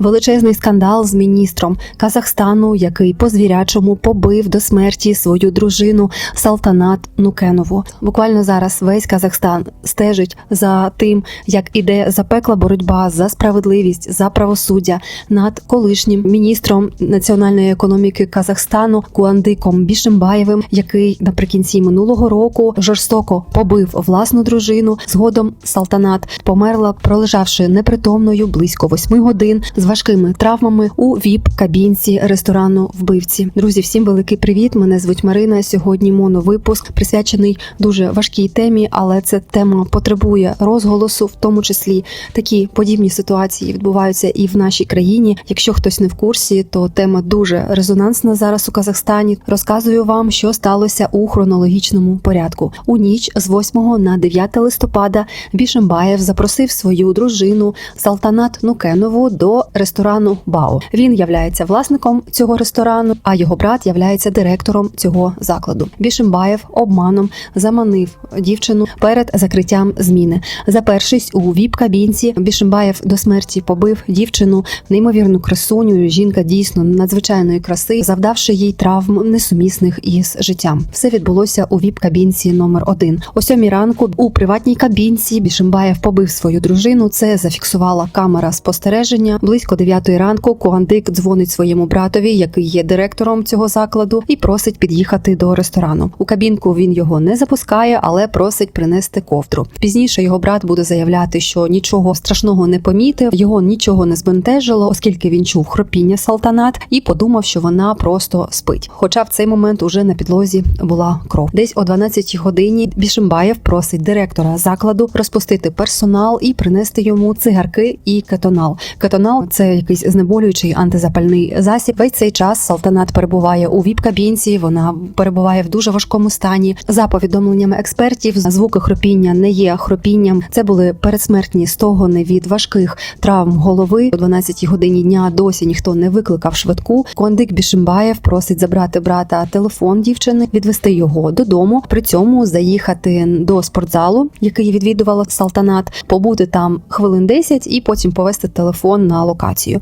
величезний скандал з міністром Казахстану, який по звірячому побив до смерті свою дружину Салтанат Нукенову. Буквально зараз весь Казахстан стежить за тим, як іде запекла боротьба за справедливість, за правосуддя над колишнім міністром національної економіки Казахстану Куандиком Бішембаєвим, який наприкінці минулого року жорстоко побив власну дружину. Згодом Салтанат померла, пролежавши непритомною близько восьми годин з важкими травмами у віп-кабінці ресторану вбивці. Друзі, всім великий привіт! Мене звуть Марина. Сьогодні моновипуск присвячений дуже важкій темі, але ця тема потребує розголосу, в тому числі такі подібні ситуації відбуваються і в нашій країні. Якщо хтось не в курсі, то тема дуже резонансна зараз у Казахстані. Розказую вам, що сталося у хронологічному порядку. У ніч з 8 на 9 листопада Бішембаєв запросив свою дружину Салтанат Нукенову до ресторану Бао. Він являється власником цього ресторану, а його брат являється директором цього закладу. Бішембаєв обманом заманив дівчину перед закриттям зміни. Запершись у віп-кабінці, Бішембаєв до смерті побив дівчину, неймовірну красуню. Жінка дійсно надзвичайної краси, завдавши їй травм несумісних із життям. Все відбулося у віп-кабінці номер 1 О сьомій ранку у приватній кабінці Бішембаєв побив свою дружину. Це зафіксувала камера спостереження. Близько 9 ранку Куандик дзвонить своєму братові, який є директором цього закладу, і просить під'їхати до ресторану. У кабінку він його не запускає, але просить принести ковдру. Пізніше його брат буде заявляти, що нічого страшного не помітив, його нічого не збентежило, оскільки він чув хропіння салтанат і подумав, що вона просто спить. Хоча в цей момент уже на підлозі була кров. Десь о 12 годині Бішимбаєв просить директора закладу розпустити персонал і принести йому цигарки і кетонал. Кетонал це якийсь знеболюючий антизапальний засіб. Весь цей час Салтанат перебуває у віп-кабінці. Вона перебуває в дуже важкому стані. За повідомленнями експертів, звуки хропіння не є хропінням. Це були передсмертні стогони від важких травм голови. О 12 годині дня досі ніхто не викликав швидку. Кондик Бішимбаєв просить забрати брата телефон дівчини, відвести його додому. При цьому заїхати до спортзалу, який відвідувала Салтанат, побути там хвилин 10 і потім повести телефон на локацію,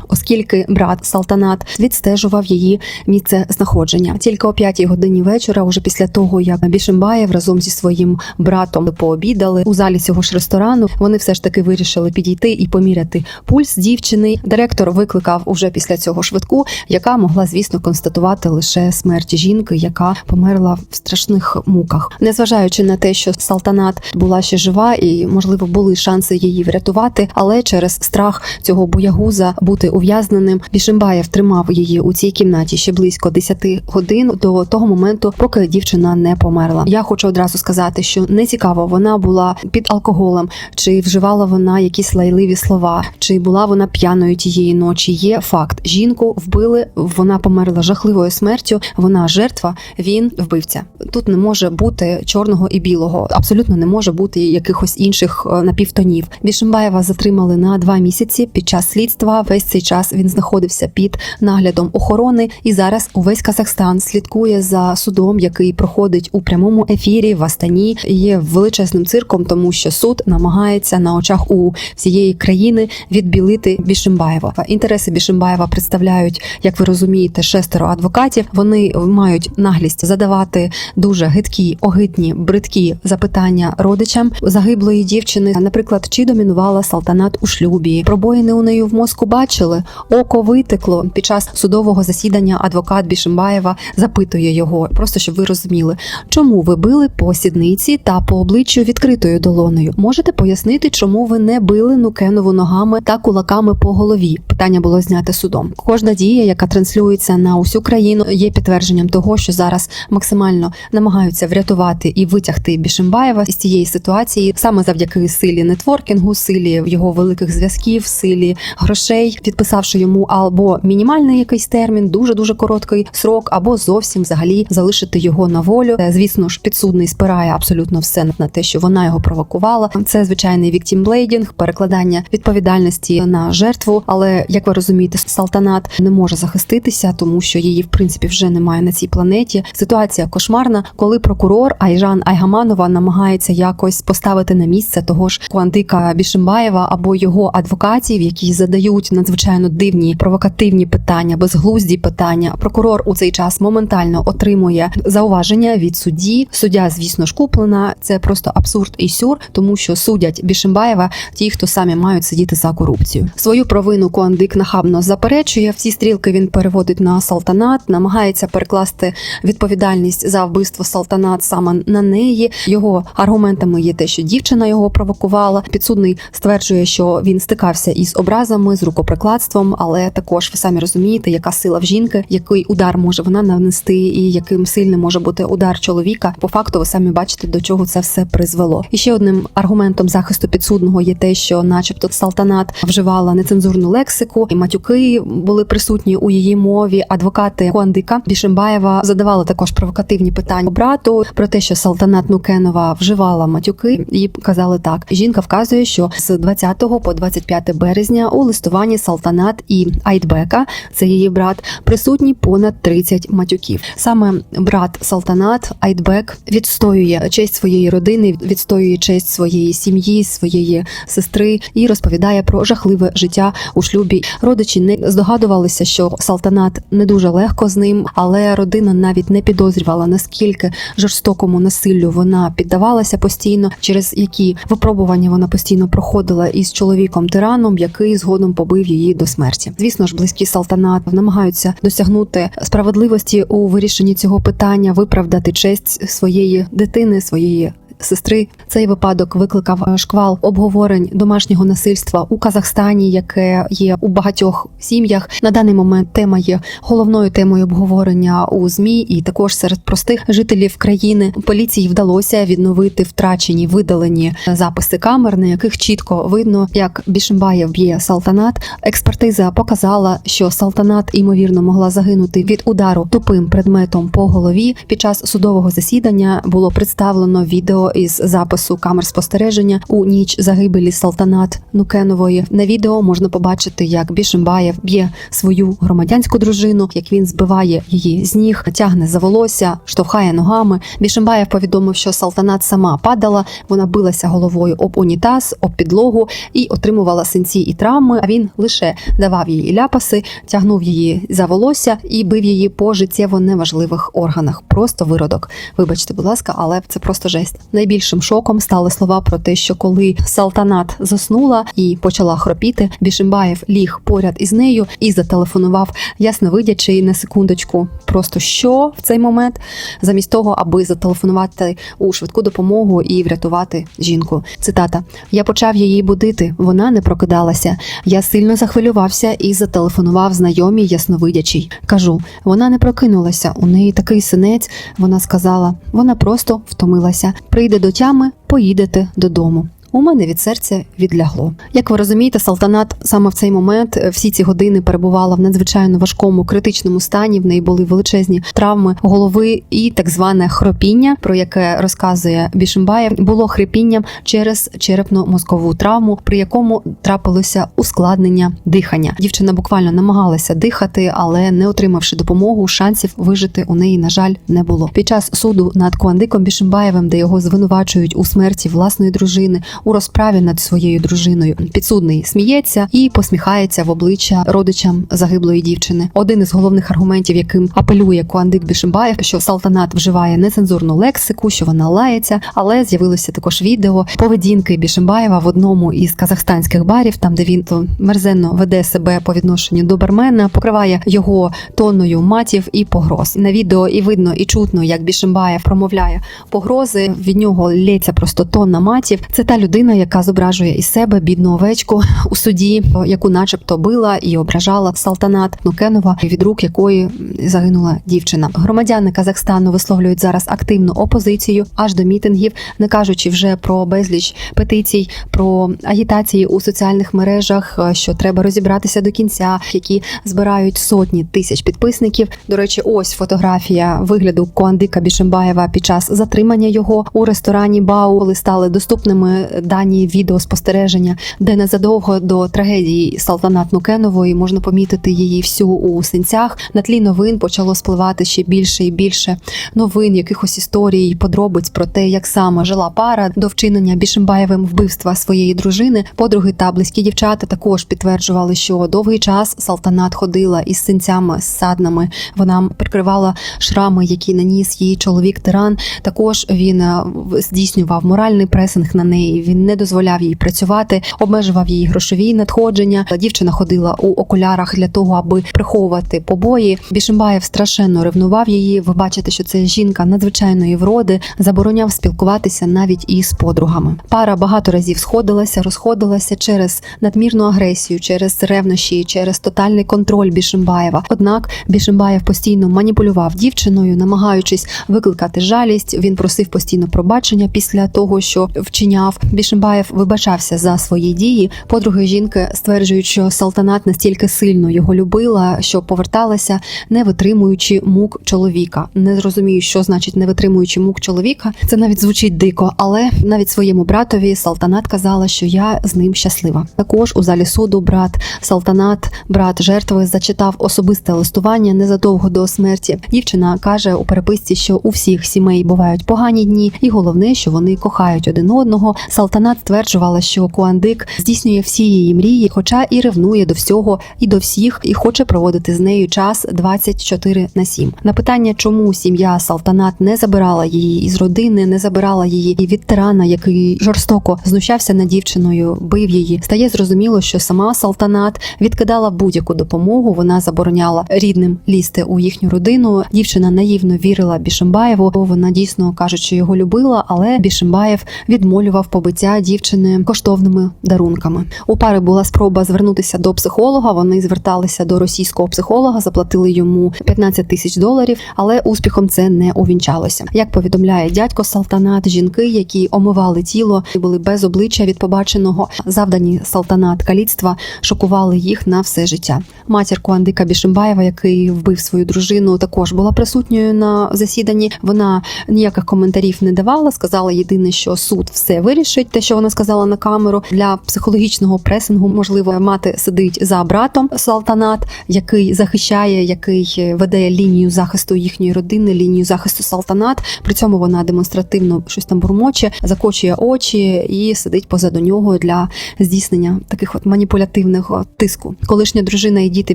оскільки брат Салтанат відстежував її місце знаходження. Тільки о 5 годині вечора, уже після того як Бішимбаєв разом зі своїм братом пообідали у залі цього ж ресторану. Вони все ж таки вирішили підійти і поміряти пульс дівчини. Директор викликав уже після цього швидку, яка могла, звісно, констатувати лише смерть жінки, яка померла в страшних муках, незважаючи на те, що Салтанат була ще жива, і можливо були шанси її врятувати, але через страх цього боягуза бути ув'язненим Бішимбаєв тримав її у цій кімнаті ще близько 10 годин до того моменту, поки дівчина не померла. Я хочу одразу сказати, що не цікаво, вона була під алкоголем, чи вживала вона якісь лайливі слова, чи була вона п'яною тієї ночі. Є факт: жінку вбили, вона померла жахливою смертю. Вона жертва, він вбивця. Тут не може бути чорного і білого. Абсолютно не може бути якихось інших е, напівтонів. Бішимбаєва затримали на два місяці під час слідства. Весь цей час він знаходився під наглядом охорони, і зараз увесь Казахстан слідкує за судом, який проходить у прямому ефірі в Астані. Є величезним цирком, тому що суд намагається на очах у всієї країни відбілити Бішимбаєва. Інтереси Бішимбаєва представляють, як ви розумієте, шестеро адвокатів. Вони мають наглість задавати дуже гидкі, огидні, бридкі запитання родичам загиблої дівчини. Наприклад, чи домінувала салтанат у шлюбі, пробоїни у неї в мозку бачили, око витекло під час судового засідання. Адвокат Бішимбаєва запитує його, просто щоб ви розуміли, чому ви били по сідниці та по обличчю відкритою долоною. Можете пояснити, чому ви не били Нукенову ногами та кулаками по голові? Питання було зняте судом. Кожна дія, яка транслюється на усю країну, є підтвердженням того, що зараз максимально намагаються врятувати і витягти Бішимбаєва з цієї ситуації саме завдяки силі нетворкінгу, силі його великих зв'язків, силі грошей, підписавши йому або мінімальний якийсь термін, дуже дуже короткий срок, або зовсім взагалі залишити його на волю. Е, Звісно ж, підсудний спирає абсолютно все на те, що вона його провокувала. Це звичайний віктімблейдінг, перекладання відповідальності на жертву. Але як ви розумієте, Салтанат не може захиститися, тому що її в принципі вже немає на цій планеті. Ситуація кошмарна, коли прокурор Айжан Айгаманова намагається якось поставити на місце того ж Куандика Бішимбаєва або його адвокатів, які задають задають надзвичайно дивні провокативні питання, безглузді питання. Прокурор у цей час моментально отримує зауваження від судді. Суддя, звісно ж, куплена. Це просто абсурд і сюр, тому що судять Бішимбаєва ті, хто самі мають сидіти за корупцію. Свою провину Коандик нахабно заперечує. Всі стрілки він переводить на Салтанат, намагається перекласти відповідальність за вбивство Салтанат саме на неї. Його аргументами є те, що дівчина його провокувала. Підсудний стверджує, що він стикався із образами, з рукоприкладством, але також ви самі розумієте, яка сила в жінки, який удар може вона нанести, і яким сильним може бути удар чоловіка. По факту, ви самі бачите, до чого це все призвело. І ще одним аргументом захисту підсудного є те, що, начебто, Салтанат вживала нецензурну лексику, і матюки були присутні у її мові. Адвокати Хуандика Бішимбаєва задавали також провокативні питання брату про те, що Салтанат Нукенова вживала матюки, і казали так: жінка вказує, що з 20 по 25 березня у листуванні Салтанат і Айтбека, це її брат, присутні понад 30 матюків. Саме брат Салтанат Айтбек відстоює честь своєї родини, відстоює честь своєї сім'ї, своєї сестри і розповідає про жахливе життя у шлюбі. Родичі не здогадувалися, що Салтанат не дуже легко з ним, але родина навіть не підозрювала наскільки жорстокому насиллю вона піддавалася постійно, через які випробування вона постійно проходила із чоловіком тираном, який згодом побив її до смерті. Звісно ж, близькі Салтанат намагаються досягнути справедливості у вирішенні цього питання, виправдати честь своєї дитини, своєї. Сестри цей випадок викликав е, шквал обговорень домашнього насильства у Казахстані, яке є у багатьох сім'ях. На даний момент тема є головною темою обговорення у змі, і також серед простих жителів країни поліції вдалося відновити втрачені видалені записи камер, на яких чітко видно, як Бішимбаєв б'є Салтанат. Експертиза показала, що Салтанат ймовірно могла загинути від удару тупим предметом по голові. Під час судового засідання було представлено відео із запису камер спостереження у ніч загибелі Салтанат Нукенової. На відео можна побачити, як Бішимбаєв б'є свою громадянську дружину, як він збиває її з ніг, тягне за волосся, штовхає ногами. Бішимбаєв повідомив, що Салтанат сама падала, вона билася головою об унітаз, об підлогу і отримувала синці і травми. А він лише давав їй ляпаси, тягнув її за волосся і бив її по життєво неважливих органах. Просто виродок. Вибачте, будь ласка, але це просто жесть. Найбільшим шоком стали слова про те, що коли Салтанат заснула і почала хропіти, Бішимбаєв ліг поряд із нею і зателефонував, ясно видячи на секундочку, просто що в цей момент, замість того, аби зателефонувати у швидку допомогу і врятувати жінку. Цитата: Я почав її будити, вона не прокидалася. Я сильно захвилювався і зателефонував знайомій ясновидячій. Кажу, вона не прокинулася. У неї такий синець. Вона сказала, вона просто втомилася. Прийде до тями, поїдете додому. У мене від серця відлягло. Як ви розумієте, Салтанат саме в цей момент е, всі ці години перебувала в надзвичайно важкому критичному стані. В неї були величезні травми голови і так зване хропіння, про яке розказує Бішимбаєв, було хрипінням через черепно-мозкову травму, при якому трапилося ускладнення дихання. Дівчина буквально намагалася дихати, але не отримавши допомогу, шансів вижити у неї, на жаль, не було. Під час суду над Куандиком Бішимбаєвим, де його звинувачують у смерті власної дружини у розправі над своєю дружиною. Підсудний сміється і посміхається в обличчя родичам загиблої дівчини. Один із головних аргументів, яким апелює Куандик Бішимбаєв, що Салтанат вживає нецензурну лексику, що вона лається, але з'явилося також відео поведінки Бішимбаєва в одному із казахстанських барів, там де він то мерзенно веде себе по відношенню до бармена, покриває його тонною матів і погроз. На відео і видно, і чутно, як Бішимбаєв промовляє погрози. Від нього лється просто тонна матів. Це та людина, яка зображує із себе бідну овечку у суді, яку, начебто, била і ображала Салтанат Нукенова, від рук якої загинула дівчина. Громадяни Казахстану висловлюють зараз активну опозицію аж до мітингів, не кажучи вже про безліч петицій, про агітації у соціальних мережах, що треба розібратися до кінця, які збирають сотні тисяч підписників. До речі, ось фотографія вигляду Коандика Бішембаєва під час затримання його у ресторані Бау, коли стали доступними дані відеоспостереження, де незадовго до трагедії Салтанат Нукенової можна помітити її всю у синцях. На тлі новин почало спливати ще більше і більше новин, якихось історій, подробиць про те, як саме жила пара до вчинення Бішимбаєвим вбивства своєї дружини. Подруги та близькі дівчата також підтверджували, що довгий час Салтанат ходила із синцями, з саднами. Вона прикривала шрами, які наніс її чоловік тиран. Також він е, здійснював моральний пресинг на неї. Він не дозволяв їй працювати, обмежував її грошові надходження. Дівчина ходила у окулярах для того, аби приховувати побої. Бішимбаєв страшенно ревнував її. Ви бачите, що це жінка надзвичайної вроди, забороняв спілкуватися навіть із подругами. Пара багато разів сходилася, розходилася через надмірну агресію, через ревнощі, через тотальний контроль Бішимбаєва. Однак Бішимбаєв постійно маніпулював дівчиною, намагаючись викликати жалість. Він просив постійно пробачення після того, що вчиняв. Бішимбаєв вибачався за свої дії. Подруги жінки стверджують, що Салтанат настільки сильно його любила, що поверталася, не витримуючи мук чоловіка. Не зрозумію, що значить не витримуючи мук чоловіка. Це навіть звучить дико, але навіть своєму братові Салтанат казала, що я з ним щаслива. Також у залі суду брат Салтанат, брат жертви, зачитав особисте листування незадовго до смерті. Дівчина каже у переписці, що у всіх сімей бувають погані дні, і головне, що вони кохають один одного. Салтанат стверджувала, що Куандик здійснює всі її мрії, хоча і ревнує до всього і до всіх, і хоче проводити з нею час 24 на 7. На питання, чому сім'я Салтанат не забирала її із родини, не забирала її від тирана, який жорстоко знущався над дівчиною, бив її, стає зрозуміло, що сама Салтанат відкидала будь-яку допомогу. Вона забороняла рідним лізти у їхню родину. Дівчина наївно вірила Бішимбаєву. бо Вона дійсно кажуть, що його любила, але Бішимбаєв відмолював побиття дівчини коштовними дарунками. У пари була спроба звернутися до психолога. Вони зверталися до російського психолога, заплатили йому 15 тисяч доларів, але успіхом це не увінчалося. Як повідомляє дядько Салтанат, жінки, які омивали тіло і були без обличчя від побаченого, завдані Салтанат каліцтва, шокували їх на все життя. Матір Куандика Бішимбаєва, який вбив свою дружину, також була присутньою на засіданні. Вона ніяких коментарів не давала. Сказала єдине, що суд все вирішить. Те, що вона сказала на камеру для психологічного пресингу, можливо, мати сидить за братом Салтанат, який захищає, який веде лінію захисту їхньої родини, лінію захисту Салтанат. При цьому вона демонстративно щось там бурмоче, закочує очі і сидить позаду нього для здійснення таких от маніпулятивних тиску. Колишня дружина і діти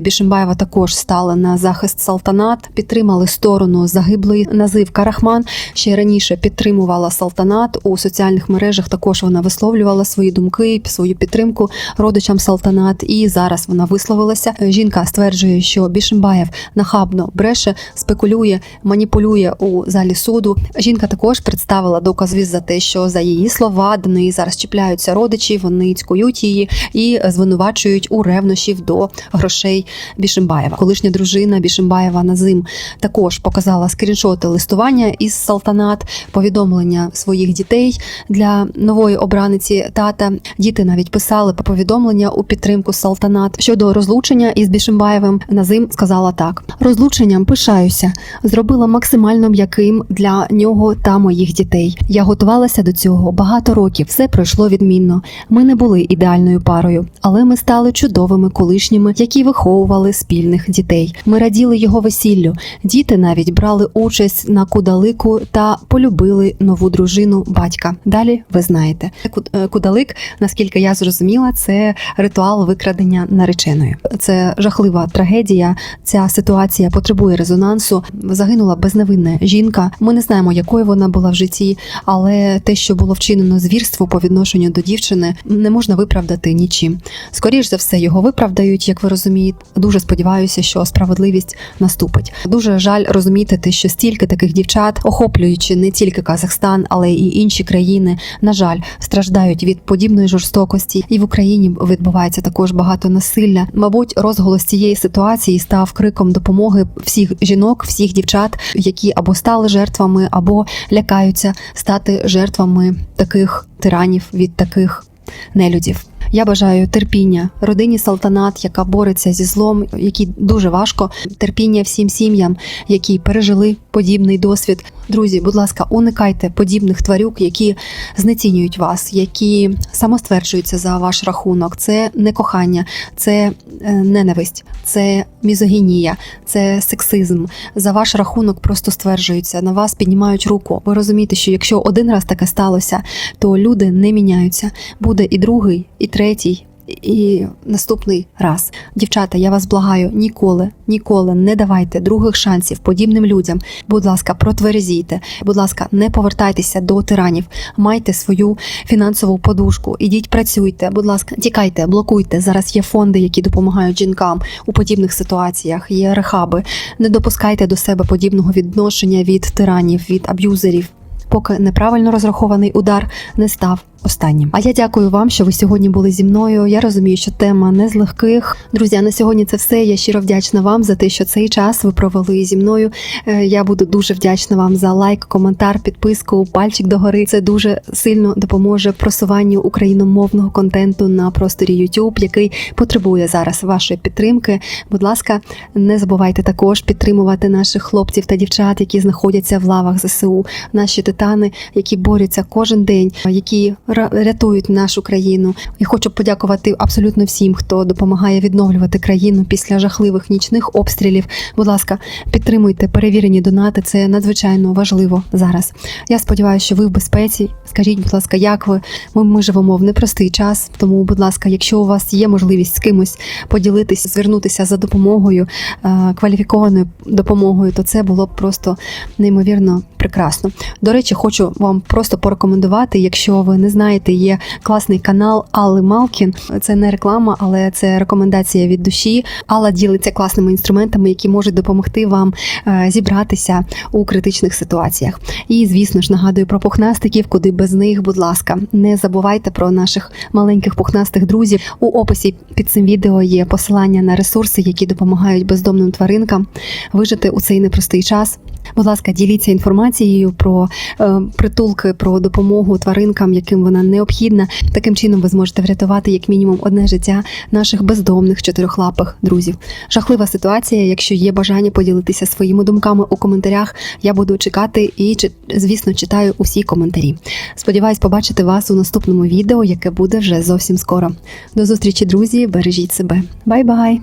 Бішимбаєва також стали на захист Салтанат, підтримали сторону загиблої Назив Карахман. Ще раніше підтримувала Салтанат у соціальних мережах. Також вона висловлювала свої думки, свою підтримку родичам Салтанат. І зараз вона висловилася. Жінка стверджує, що Бішимбаєв нахабно бреше, спекулює, маніпулює у залі суду. Жінка також представила докази за те, що за її слова до неї зараз чіпляються родичі, вони цькують її і звинувачують у ревнощів до грошей Бішимбаєва. Колишня дружина Бішимбаєва Назим також показала скріншоти листування із Салтанат, повідомлення своїх дітей для нової обраниці тата. Діти навіть писали повідомлення у підтримку Салтанат щодо розлучення із Бішимбаєвим. Назим сказала так: розлученням пишаюся, зробила максимально м'яким для нього та моїх дітей. Я готувалася до цього багато років. Все пройшло відмінно. Ми не були ідеальною парою, але ми стали чудовими колишніми, які виховували спільних дітей. Ми раділи його весіллю. Діти навіть брали участь на кудалику та полюбили нову дружину батька. Далі ви знаєте, Ку- е, кудалик, наскільки я зрозуміла, це ритуал викрадення нареченої. Це жахлива трагедія. Ця ситуація потребує резонансу. Загинула безневинна жінка. Ми не знаємо, якою вона була в житті, але те, що було вчинено звірство по відношенню до дівчини, не можна виправдати нічим. Скоріш за все, його виправдають, як ви розумієте. Дуже сподіваюся, що справедливість наступить. Дуже жаль розуміти те, що стільки таких дівчат, охоплюючи не тільки Казахстан, але й інші країни, на жаль, страждають від подібної жорстокості, і в Україні відбувається також багато насилля. Мабуть, розголос цієї ситуації став криком допомоги всіх жінок, всіх дівчат, які або стали жертвами, або лякаються стати жертвами таких тиранів від таких нелюдів. Я бажаю терпіння родині Салтанат, яка бореться зі злом, якій дуже важко, терпіння всім сім'ям, які пережили подібний досвід. Друзі, будь ласка, уникайте подібних тварюк, які знецінюють вас, які самостверджуються за ваш рахунок. Це не кохання, це е, ненависть, це мізогінія, це сексизм. За ваш рахунок просто стверджуються, на вас піднімають руку. Ви розумієте, що якщо один раз таке сталося, то люди не міняються. Буде і другий, і третій. І наступний раз, дівчата, я вас благаю, ніколи, ніколи не давайте других шансів подібним людям. Будь ласка, протверезійте. Будь ласка, не повертайтеся до тиранів. Майте свою фінансову подушку. Ідіть, працюйте. Будь ласка, тікайте, блокуйте. Зараз є фонди, які допомагають жінкам у подібних ситуаціях. Є рехаби. Не допускайте до себе подібного відношення від тиранів, від аб'юзерів. Поки неправильно розрахований удар не став останнім. А я дякую вам, що ви сьогодні були зі мною. Я розумію, що тема не з легких. Друзі, на сьогодні це все. Я щиро вдячна вам за те, що цей час ви провели зі мною. Е, Я буду дуже вдячна вам за лайк, коментар, підписку, пальчик догори. Це дуже сильно допоможе просуванню україномовного контенту на просторі YouTube, який потребує зараз вашої підтримки. Будь ласка, не забувайте також підтримувати наших хлопців та дівчат, які знаходяться в лавах ЗСУ, наші титани, які борються кожен день, які рятують нашу країну. І хочу подякувати абсолютно всім, хто допомагає відновлювати країну після жахливих нічних обстрілів. Будь ласка, підтримуйте перевірені донати. Це надзвичайно важливо зараз. Я сподіваюся, що ви в безпеці. Скажіть, будь ласка, як ви? Ми, ми живемо в непростий час. Тому, будь ласка, якщо у вас є можливість з кимось поділитися, звернутися за допомогою, е, кваліфікованою допомогою, то це було б просто неймовірно прекрасно. До речі, хочу вам просто порекомендувати, якщо ви не знаєте, є класний канал Алли Малкін. Це не реклама, але це рекомендація від душі. Алла ділиться класними інструментами, які можуть допомогти вам е, зібратися у критичних ситуаціях. І, звісно ж, нагадую про пухнастиків, куди без них, будь ласка, не забувайте про наших маленьких пухнастих друзів. У описі під цим відео є посилання на ресурси, які допомагають бездомним тваринкам вижити у цей непростий час. Будь ласка, діліться інформацією про е, притулки, про допомогу тваринкам, яким вона необхідна. Таким чином ви зможете врятувати як мінімум одне життя наших бездомних чотирьохлапих друзів. Жахлива ситуація. Якщо є бажання поділитися своїми думками у коментарях, я буду чекати і звісно читаю усі коментарі. Сподіваюсь побачити вас у наступному відео, яке буде вже зовсім скоро. До зустрічі, друзі! Бережіть себе. Бай-бай!